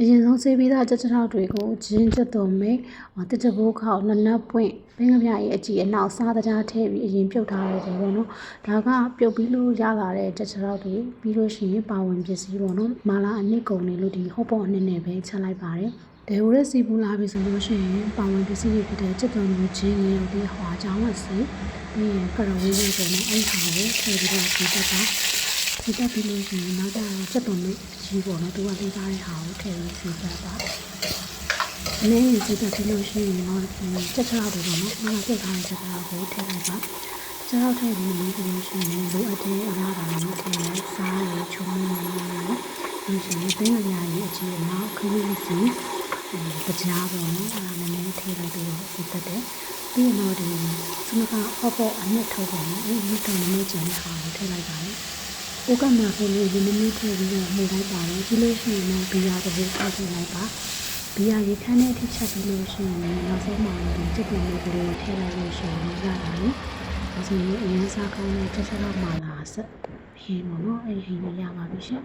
အရင်ဆုံးဆေးပြီးသားကြက်ချောက်တွေကိုဂျင်းချက်သွုံမိတ်တစ်တဘိုးခောက်နနက်ပွင့်ဘင်းကပြရဲ့အကြည့်အနောက်စားတကြားထည့်ပြီးအရင်ပြုတ်ထားရတယ်ပေါ့နော်ဒါကပြုတ်ပြီးလို့ရလာတဲ့ကြက်ချောက်တွေပြီးလို့ရှိရင်ပါဝင်ပစ္စည်းပေါ့နော်မာလာအနစ်ကုန်နေလို့ဒီဟော့ပေါ့အနစ်နဲ့ပဲချက်လိုက်ပါတယ်ဒေဝရက်စီပူလာပြီဆိုလို့ရှိရင်ပါဝင်ပစ္စည်းတွေဖြစ်တဲ့ချက်သွုံမျိုးချင်းငယ်တို့ဒီဟွာကြောင်းဝက်စီပြီးရင်ကရဝေးလေးပေါ့နော်အဲ့ဟာကိုထည့်ပြီးတော့ဒီတက်တာ ဒီတက်ပြီးလို့ရှိရင်နောက်တော့ချက်သွုံမျိုးကြီးပေါ့နော်သူကလေးသားတဲ့ဟာကိုထည့်ပြီးစီတက်ပါအနည်းငယ်စီတက်ပြီးလို့ရှိရင်တော့ချက်ချောက်တွေပေါ့နော်ငါပြတ်ထားတဲ့ချက်ချောက်ကိုထည့်လိုက်ပါချက်ချောက်ထည့်ပြီးလို့ရှိရင်လိုအပ်တဲ့အလားပါလို့ထည့်လိုက်စားရချုံနေနေလို့ရှိရင်ဘင်းရည်အကြီးအနောက်ခရီးစီပကြားပေါ့နော်အဲ့ဒါလည်းနည်းနည်းထည့်လိုက်ပြီးတော့စီတက်တယ်ပြီးရင်တော့ဒီစမကဟော့ပေါ့အနှစ်ထုတ်ပါမယ်အဲ့ဒီတော့နည်းနည်းကျန်တဲ့ဟာကိုထည့်လိုက်ပါတယ် ဥက္ကမဆိုလို့ဒီနည်းနည်းထည့်ပြီးတော့မှုလိုက်ပါတယ်ပြီးလို့ရှိရင်တော့ဘီယာတစ်ပုဒ်ထည့်လိုက်ပါဘီယာရေခမ်းတဲ့အထိချက်ပြီးလို့ရှိရင်နောက်ဆုံးမှာဒီချက်ပြင်းလေးကလေးထည့်လိုက်လို့ရှိရင်ရတာလေဒါဆိုရင်အရင်စားကောင်းတဲ့ချက်ချက်တော့မှလာဆက်ဟင်းပေါ့နော်အဲ့ဒီဟင်းလေးရပါပြီရှင်